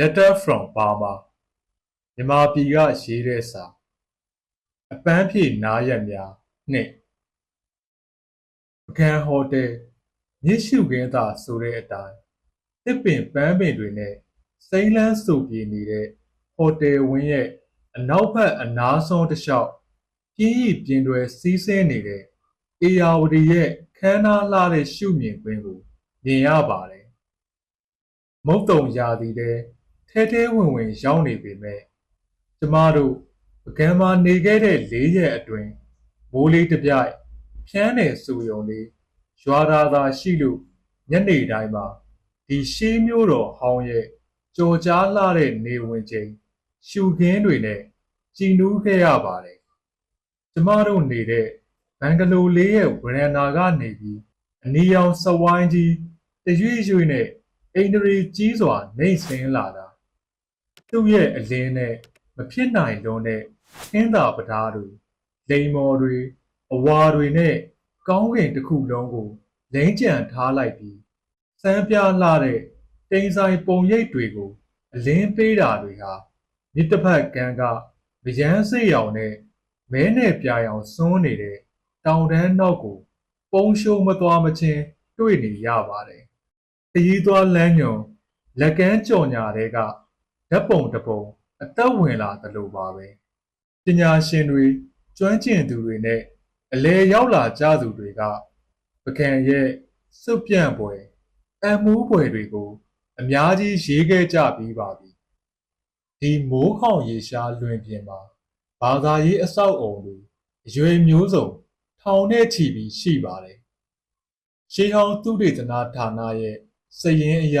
Letter from Burma မြန်မာပြည်ကရေးတဲ့စာအပန်းဖြေနားရက်များနှင့်ပကံဟိုတယ်မြစ်ရှုခင်းသာဆိုတဲ့အတိုင်းတစ်ပင်ပန်းပင်တွေနဲ့စိမ့်လန်းစုပ်ပြေနေတဲ့ဟိုတယ်ဝင်းရဲ့အနောက်ဘက်အနားဆုံးတစ်လျှောက်ပြင်းရီပြင်းတွဲစီးဆင်းနေတဲ့အေယာဝတီရဲ့ခမ်းနားလှတဲ့ရှုမြင်ကွင်းကိုမြင်ရပါတယ်မုတ်တုံရာသီတဲ့ ထဲထဲဝင်ဝင်ရောက်နေပေမဲ့ကျမတို့ပကံမှာနေခဲ့တဲ့၄ရက်အတွင်းမိုးလေးတစ်ပြိုက်ဖြန်းနေစူယုံလေးရွာသာသာရှိလို့ညနေတိုင်းမှာဒီရှေးမျိုးတော်ဟောင်းရဲ့ကြော်ကြားလှတဲ့နေဝင်ချိန်ရှူခင်းတွေနဲ့ကြည်နူးခဲ့ရပါတယ်ကျမတို့နေတဲ့ဘန်ဂလိုလေးရဲ့ဝရန်နာကနေပြီးအနီရောင်စဝိုင်းကြီးတရွေ့ရွေ့နဲ့အိန္ဒြေကြီးစွာနှိမ့်ဆင်းလာတာ သူ့ရဲ့အလင်းနဲ့မဖြစ်နိုင်လွန်းတဲ့ခင်းသာပဓာတွေလိန်မော်တွေအဝါတွေနဲ့ကောင်းကင်တစ်ခုလုံးကိုလိမ့်ကြံထားလိုက်ပြီးစမ်းပြလှတဲ့တိမ်ဆိုင်ပုံရိပ်တွေကိုအလင်းပေးတာတွေဟာမြစ်တစ်ဖက်ကန်းကဗျမ်းစိတ်ရောင်နဲ့မဲနဲ့ပြာရောင်စွန်းနေတဲ့တောင်တန်းနောက်ကို ပုံရှုံမသွားမချင်းတွေ့နေရပါတယ်။ခရီးသွားလမ်းညွန်လက်ကမ်းကြော်ညာတွေက ဓာတ်ပုံတစ်ပုံအသက်ဝင်လာသလိုပါပဲ။ပညာရှင်တွေကျွမ်းကျင်သူတွေနဲ့အလဲရောက်လာကြသူတွေကပကံရဲ့စွတ်ပြန့်ပွဲအမှုပွဲတွေကို အများကြီးရေးခဲ့ကြပြီးပါပြီ။ဒီမိုးခေါင်ရေရှားလွင်ပြင်မှာဘာသာရေးအဆောက်အုံတွေအရွယ်မျိုးစုံ ထောင်နဲ့ချီပြီးရှိပါတယ်။ရှေးဟောင်းသုတေသနဌာနရဲ့စည်ရင်းအရ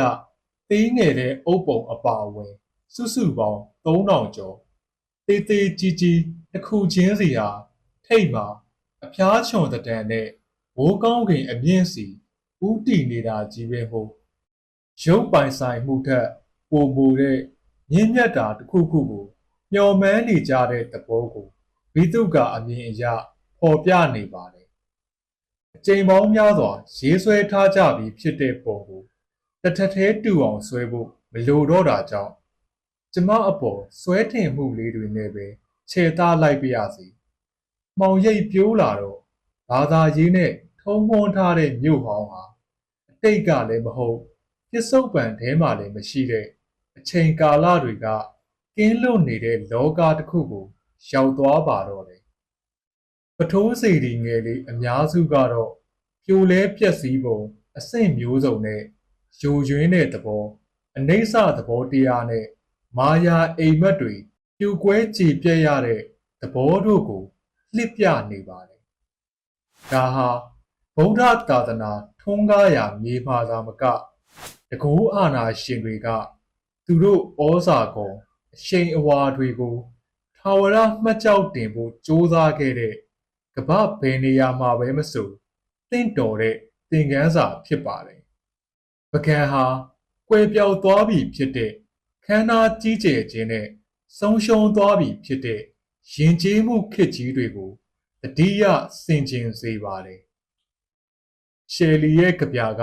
သေးငယ်တဲ့အုပ်ပုံအပါအဝင် စုစုပေါင်း3000ကျော်တေးသေးကြီးကြီးတစ်ခုချင်းစီဟာထိတ်မှာအဖျားချွန်တဲ့တန်နဲ့ဘိုးကောင်းကင်အမြင့်စီဥတီနေတာကြီးပဲဟုတ်ရုပ်ပိုင်ဆိုင်မှုထက်ပိုမိုတဲ့မြင့်မြတ်တာတစ်ခုခုကိုမျှော်မှန်းနေကြတဲ့သဘောကိုဘိတုကအမြင်အရပေါ်ပြနေပါတယ်အချိန်ပေါင်းများစွာရေးဆွဲထားကြပြီးဖြစ်တဲ့ပုံကိုတစ်ထက်သေးတူအောင်ဆွဲဖို့မလိုတော့တာကြောင့် ကျမအပေါ်ဆွဲထင်မှုလေးတွေနဲ့ပဲခြေသားလိုက်ပြရစီ။မှောင်ရိပ်ပြိုးလာတော့ဘာသာရေးနဲ့ထုံးမွန်းထားတဲ့မြို့ဟောင်းဟာအတိတ်ကလည်းမဟုတ်ပြစ္ဆုတ်ပံထဲမှာလည်းမရှိတဲ့အချိန်ကာလတွေကကင်းလွတ်နေတဲ့လောကတစ်ခုကိုရောက်သွားပါတော့တယ်။ပထိုးစီဒီငယ်လေးအများစုကတော့ပြိုလဲပြက်စီးပုံအဆင့်မျိုးစုံနဲ့ယိုယွင်းတဲ့သဘောအနိစ္စသဘောတရားနဲ့ မာယာအိမ်မက်တွေပြူကွဲကြည်ပြက်ရတဲ့သဘောတို့ကိုလှစ်ပြနေပါတယ်။ဒါဟာဗုဒ္ဓသာသနာထွန်းကားရာမြေမှာသာမကတကူအာနာရှင်တွေက သူတို့ဩဇာကုန်အရှိန်အဝါတွေကိုထာဝရမှတ်ကြောက်တင်ဖို့ကြိုးစားခဲ့တဲ့ကပ္ပဘယ်နေရာမှာပဲမဆိုတင့်တော်တဲ့သင်ခန်းစာဖြစ်ပါတယ်။ပကံဟာကွယ်ပြောက်သွားပြီဖြစ်တဲ့ ခန္ဓာကြီးကျယ်ခြင်းနဲ့ဆုံးရှုံးသွားပြီဖြစ်တဲ့ယဉ်ကျေးမှုခေတ်ကြီးတွေကိုတတိယဆင်ခြင်စေပါတယ်။ရှယ်လီရဲ့ကြပြက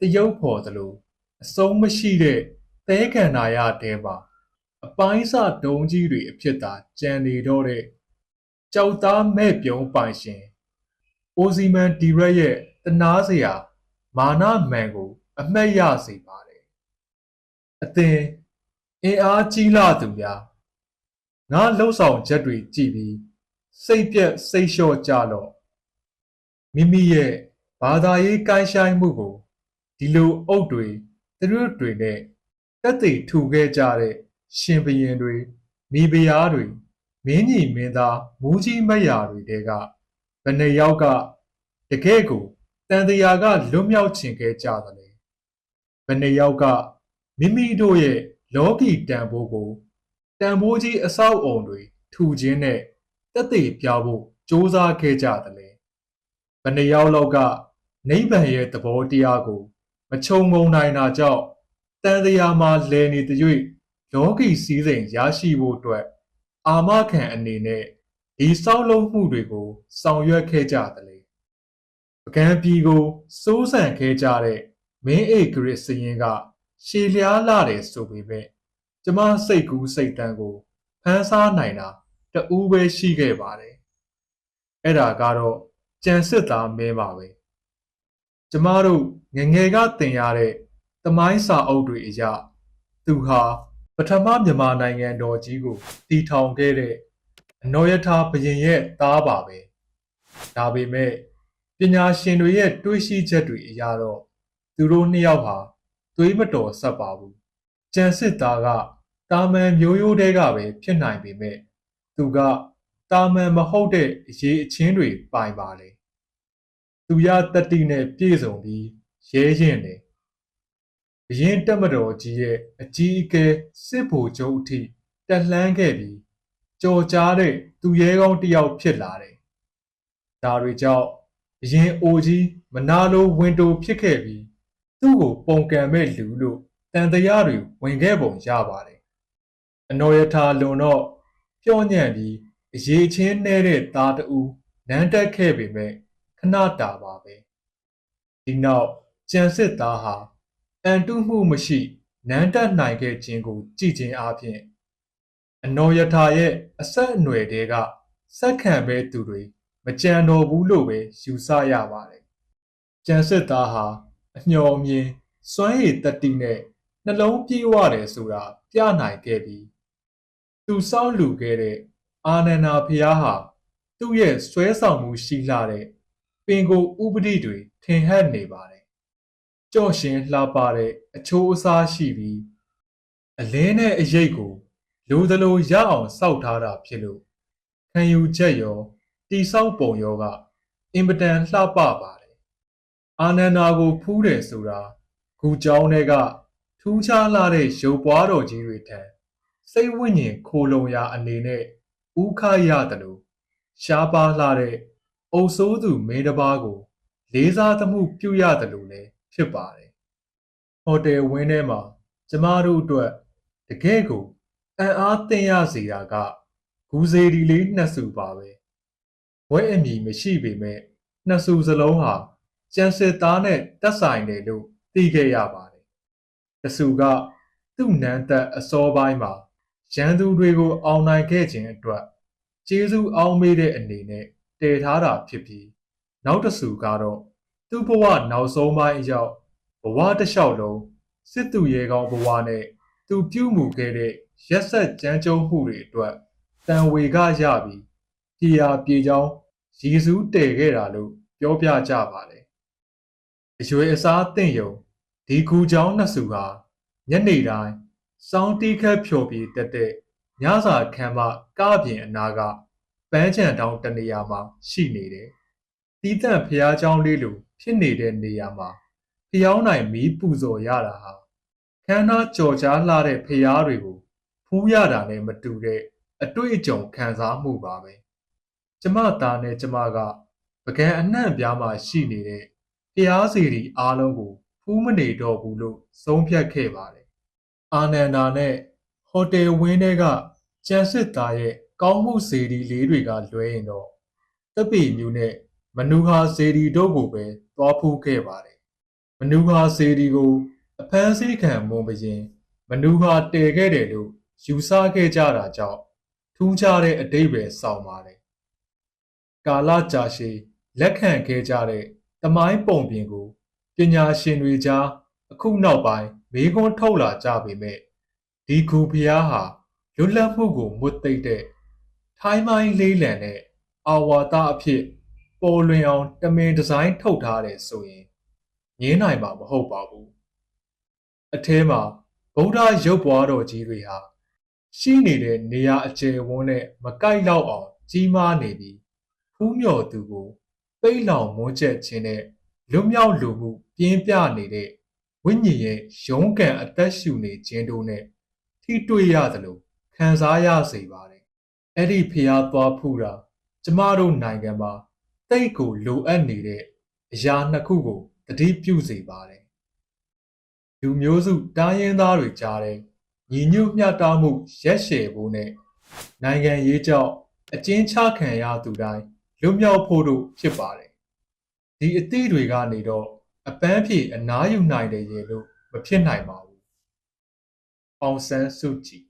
တရုပ်ဖော်သလိုအဆုံးမရှိတဲ့သဲကန္နာရတဲပါအပိုင်းစဒုံကြီးတွေအဖြစ်သာကြံနေတော့တဲ့ကြောက်သားမဲ့ပြုံးပိုင်ရှင်အိုစီမန်ဒီရက်ရဲ့တနာစရာမာနမှန်ကို အမှတ်ရစေပါတယ်။အသင် အင်အားကြီးလာသူများငါလှုပ်ဆောင်ချက်တွေကြည့်ပြီးစိတ်ပြက်စိတ်လျှော့ကြတော့မိမိရဲ့ဘာသာရေးကိုင်းဆိုင်မှုကိုဒီလိုအုပ်တွေသူတို့တွေနဲ့တက်သိထူခဲ့ကြတဲ့ရှင်ဘရင်တွေမိဖုရားတွေမင်းကြီးမင်းသားမူးကြီးမယာတွေတဲကဘယ်နှယောက်ကတကယ့်ကိုတန်တရားကလွတ်မြောက်ခြင်းခဲ့ကြသလဲဘယ်နှယောက်ကမိမိတို့ရဲ့ လောကီတန်ဖိုးကိုတန်ဖိုးကြီးအဆောက်အုံတွေထူခြင်းနဲ့တက်သေးပြဖို့စ조사ခဲ့ကြသလဲဘယ်နှယောက်လောက်ကနိဗ္ဗာန်ရဲ့သဘောတရားကို မခြုံငုံနိုင်တာကြောင့်တန်တရားမှာလဲနေတဲ့၍လောကီစည်းစိမ်ရရှိဖို့အတွက် အာမခံအနေနဲ့ဒီဆောက်လုပ်မှုတွေကို ဆောင်ရွက်ခဲ့ကြသလဲပကံပြည်ကိုစိုးစံခဲ့ကြတဲ့မင်းအိတ်ဂရစ်စရင်က ရှေလျားလာတယ်ဆိုပေမဲ့ကျမစိတ်ကူးစိတ်တန်းကိုဖန်ဆားနိုင်တာတူးပဲရှိခဲ့ပါတယ်အဲ့ဒါကတော့ကြံစစ်သားမင်းပါပဲကျမတို့ငယ်ငယ်ကသင်ရတဲ့သမိုင်းစာအုပ်တွေအရသူဟာပထမမြန်မာနိုင်ငံတော်ကြီးကိုတည်ထောင်ခဲ့တဲ့အနော်ရထာဘုရင်ရဲ့သားပါပဲဒါပေမဲ့ပညာရှင်တွေရဲ့တွေးရှိချက်တွေအရတော့သူတို့နှစ်ယောက်ဟာ သွေးမတော်ဆက်ပါဘူးကြံစစ်သားကတာမန်မျိုးရိုးတဲကပဲဖြစ်နိုင်ပေမဲ့သူကတာမန်မဟုတ်တဲ့အရေးအချင်းတွေပိုင်ပါလေသူရတတိနဲ့ပြည့်စုံပြီးရဲရင်တယ်ဘရင်တက်မတော်ကြီးရဲ့အကြီးအကဲစစ်ဗိုလ်ချုပ်အထိတက်လှမ်းခဲ့ပြီးကြော်ကြားတဲ့သူရဲကောင်းတစ်ယောက်ဖြစ်လာတယ်ဒါတွေကြောင့်ဘရင်အိုကြီးမနာလိုဝင်တိုဖြစ်ခဲ့ပြီး သူ့ကိုပုံကံမဲ့လူလို့တန်တရားတွေဝင်ခဲ့ပုံရပါတယ်အနော်ရထာလွန်တော့ပျော့ညံ့ပြီးအရေးချင်းနှဲတဲ့သားတူနန်းတက်ခဲ့ပေမဲ့ခဏတာပါပဲဒီနောက်ကြံစစ်သားဟာအန်တုမှုမရှိနန်းတက်နိုင်ခဲ့ခြင်းကိုကြည်ခြင်းအပြင်အနော်ယထာရဲ့အဆက်အနွယ်တွေကစက်ခံပဲသူတွေမကြံတော်ဘူးလို့ပဲယူဆရပါတယ်ကြံစစ်သားဟာ အမျှော်မြင်စွမ်းရည်တတိနဲ့နှလုံးပြေးဝတယ်ဆိုတာပြနိုင်ခဲ့ပြီးသူစောင့်လူခဲ့တဲ့အာနန္ဒာဖျားဟာသူ့ရဲ့ဆွဲဆောင်မှုရှိလာတဲ့ပင်ကိုဥပဒိတွေထင်ဟပ်နေပါတယ်။ကြော့ရှင်လှပတဲ့အချိုးအစားရှိပြီးအလင်းနဲ့အရိပ်ကိုလိုသလိုရအောင်စောက်ထားတာဖြစ်လို့ခံယူချက်ရောတိဆောက်ပုံရောကအင်ပတန်လှပပါတယ်။ အာနန္ဒာကိုဖူးတယ်ဆိုတာဂူကြောင်းတွေကထူးခြားလာတဲ့ရုပ်ပွားတော်ကြီးတွေထံစိတ်ဝိညာဉ်ခိုလုံရာအနေနဲ့ဥခရတယ်လို့ရှားပါလာတဲ့အုပ်စိုးသူမင်းတစ်ပါးကို လေးစားသမှုပြုရတယ်လို့လည်းဖြစ်ပါတယ်။ဟိုတယ်ဝင်းထဲမှာကျမတို့အတွက်တကယ်ကိုအံ့အားသင့်ရစေတာကဂူစေဒီလေးနှစ်စုပါပဲ။ဝဲအမည်မရှိပေမဲ့နှစ်စုစလုံးဟာ ကျန်စစ်သားနဲ့တက်ဆိုင်တယ်လို့သိခဲ့ရပါတယ်။တစုကသူ့နန်းသက်အစောပိုင်းမှာရန်သူတွေကိုအောင်နိုင်ခဲ့ခြင်းအတွက်ကျေးဇူးအောင်မေးတဲ့အနေနဲ့တည်ထားတာဖြစ်ပြီးနောက်တစ်စုကတော့သူ့ဘဝနောက်ဆုံးပိုင်းအရောက်ဘဝတစ်လျှောက်လုံးစစ်သူရဲကောင်းဘဝနဲ့သူပြုမှုခဲ့တဲ့ရက်ဆက်ကြမ်းကြုတ်မှုတွေအတွက်တန်ဝေကရပြီးပြေယာပြေချောင်းရည်စူးတည်ခဲ့တာလို့ပြောပြကြပါတယ် အရွယ်အစားတင့်ယုံဒီကူချောင်းနှစ်စုဟာညနေတိုင်းစောင်းတီးခတ်ဖြော်ပြီးတက်တဲ့ညစာခံမကပြင်အနာကပန်းချံတောင်တနေရာမှာရှိနေတယ်။တီးတန့်ဖျားเจ้าလေးလိုဖြစ်နေတဲ့နေရာမှာဖျောင်းနိုင်မီးပူဇော်ရတာဟာခမ်းနားကြော်ကြားလှတဲ့ဖျားတွေကိုဖူးရတာနဲ့မတူတဲ့အတွေ့အကြုံခံစားမှုပါပဲ။ကျမသားနဲ့ကျမကပကံအနှံ့ပြားမှာရှိနေတဲ့ ဖျားစီရီအားလုံးကိုဖူးမနေတော့ဘူးလို့ဆုံးဖြတ်ခဲ့ပါတယ်။အာနန္ဒာနဲ့ဟိုတယ်ဝင်းထဲကကျန်စစ်သားရဲ့ကောင်းမှုစေဒီလေးတွေကလွဲရင်တော့တပ်ပေမျိုးနဲ့မနူဟာစေဒီတို့ကိုပဲသွားဖူးခဲ့ပါတယ်မနူဟာစေဒီကိုအဖမ်းဆီးခံမွန်ပရင်မနူဟာတည်ခဲ့တယ်လို့ယူဆခဲ့ကြတာကြောင့်ထူးခြားတဲ့အတိတ်ပဲဆောင်ပါတယ်ကာလကြာရှည်လက်ခံခဲ့ကြတဲ့ တမိုင်းပုံပြင်ကိုပညာရှင်တွေကြားအခုနောက်ပိုင်းမေးခွန်းထုတ်လာကြပေမဲ့ဒီကူဖျားဟာလွတ်လပ်မှုကိုမွတ်သိမ့်တဲ့ထိုင်းမိုင်းလေးလံနဲ့အာဝါဒအဖြစ်ပေါ်လွင်အောင်တမင်ဒီဇိုင်းထုတ်ထားတယ်ဆိုရင်ငင်းနိုင်မှာမဟုတ်ပါဘူးအထဲမှာဗုဒ္ဓရုပ်ပွားတော်ကြီးတွေဟာရှိနေတဲ့နေရာအကျယ်ဝန်းနဲ့မကိုက်လောက်အောင်ကြီးမားနေပြီးဖူးမြော်သူကို ပိတ်လောင်မွန်းချက်ခြင်းနဲ့လွတ်မြောက်လူမှုပြင်းပြနေတဲ့ဝိညာဉ်ရဲ့ရုန်းကန်အသက်ရှူနေခြင်းတို့နဲ့ထိတွေ့ရသလိုခံစားရစေပါတယ်အဲ့ဒီဖျားသွားဖူးတာကျမတို့နိုင်ငံမှာတိတ်ကိုလိုအပ်နေတဲ့အရာနှစ်ခုကိုတတိပြုစေပါတယ်လူမျိုးစုတားရင်သားတွေကြားတဲ့ညီညွတ်မျှတမှုရက်ရှည်ဖို့နဲ့နိုင်ငံရေးကြောင့်အကျဉ်းချခံရသူတိုင်း လွတ်မြောက်ဖို့တို့ဖြစ်ပါတယ်ဒီအသည့်တွေကနေတော့အပန်းဖြေအနားယူနိုင်တယ်ရေလို့မဖြစ်နိုင်ပါဘူးအောင်ဆန်းစုကြည်